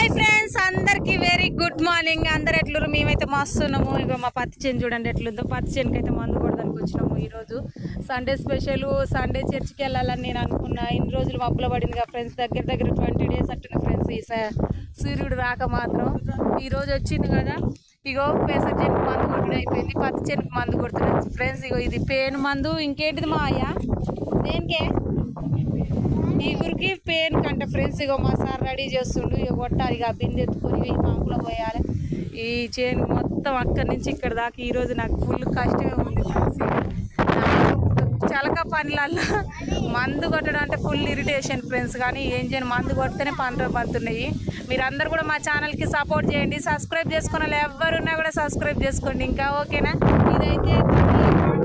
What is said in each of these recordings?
Hi friends అందరికి very good morning అందరు ఎట్లురు మేమైతే మస్తున్నాము ఇగో మా పత్తి చేను చూడండి ఎట్లుందో. పత్తి చేనుకి అయితే మందు కొడదానికి వచ్చినాము ఈరోజు. సండే స్పెషల్ సండే చర్చికి వెళ్ళాలని నేను అనుకున్నా. ఇన్ని రోజులు మబ్బుల పడింది కదా ఫ్రెండ్స్ దగ్గర దగ్గర ట్వంటీ డేస్ అట్టుంది ఫ్రెండ్స్ ఈ సూర్యుడు రాక మాత్రం. ఈరోజు వచ్చింది కదా. ఇగో పెసర చెనుకు మందు కొట్టడం అయిపోయింది. పత్తి చెనుకు మందు కొడుతున్నాయి ఫ్రెండ్స్ ఇగో ఇది పేను మందు. ఇంకేంటిది మా అయ్యా? దేనికే? ఈగురికి పెయిన్ కంటే ఫ్రెండ్స్ ఇగో మా సార్ రెడీ చేస్తుండు. ఇక కొట్టాలి ఇక బిందె ఎత్తుకొని ఈ పంపులో పోయాలి. ఈ చేను మొత్తం అక్కడి నుంచి ఇక్కడ దాకా ఈరోజు నాకు ఫుల్ కష్టమే ఉంది ఫ్రెండ్స్ చలక పనులల్లో మందు కొట్టడం అంటే ఫుల్ ఇరిటేషన్ ఫ్రెండ్స్ కానీ ఏం చేయను మందు కొడితేనే పనులు పడుతున్నాయి. మీరందరూ కూడా మా ఛానల్కి సపోర్ట్ చేయండి. సబ్స్క్రైబ్ చేసుకున్న వాళ్ళు ఎవరున్నా కూడా సబ్స్క్రైబ్ చేసుకోండి. ఇంకా ఓకేనా ఇదైతే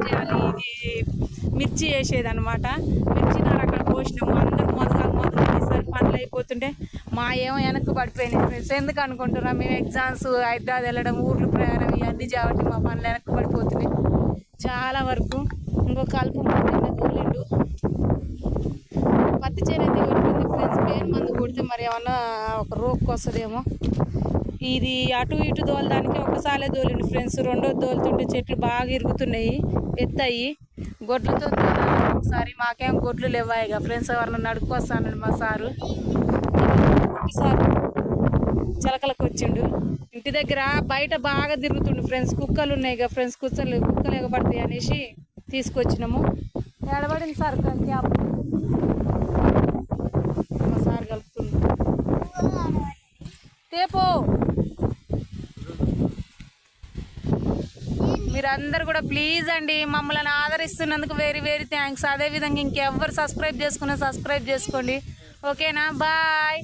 చేయాలి. ఇది మిర్చి వేసేది అనమాట మిర్చి నాకు అక్కడ పోసినాము. ఫెయిల్ అయిపోతుంటే మా ఏమో వెనక్కి పడిపోయినాయి ఫ్రెండ్స్ ఎందుకు అనుకుంటున్నాం? మేము ఎగ్జామ్స్ హైదరాబాద్ వెళ్ళడం ఊర్లు ప్రయాణం ఇవన్నీ కాబట్టి మా పనులు వెనక్కి పడిపోతున్నాయి. చాలా వరకు ఇంకో కలుపు మొన్న తోలిండు? పత్తి చేను అయితే కొట్టింది ఫ్రెండ్స్ పేరు మందు కొడితే మరి ఏమన్నా ఒక రోక్కి వస్తుందేమో? ఇది అటు ఇటు దోలడానికి ఒకసారి దోలిండు ఫ్రెండ్స్ రెండో దోలుతుంటే చెట్లు బాగా ఇరుగుతున్నాయి ఎత్తాయి. గొడ్లతో ఒకసారి మాకేం గొడ్లు లేవాయిగా ఫ్రెండ్స్ ఎవరన్నా నడుపుకొస్తానండి మా సారు. సార్ చిలకలకు వచ్చిండు. ఇంటి దగ్గర బయట బాగా తిరుగుతుండు ఫ్రెండ్స్. కుక్కలు ఉన్నాయి కదా ఫ్రెండ్స్. కుక్కలు కుక్కలు ఎగబడతాయి అనేసి తీసుకొచ్చినాము. ఎడబడింది సార్ క్యాప్ మా సార్ కలుపుతుండు తేపో. మీరందరూ కూడా ప్లీజ్ అండి మమ్మల్ని ఆదరిస్తున్నందుకు వెరీ వెరీ థ్యాంక్స్ అదేవిధంగా ఇంకెవ్వరు సబ్స్క్రైబ్ చేసుకున్నా సబ్స్క్రైబ్ చేసుకోండి. ఓకేనా బాయ్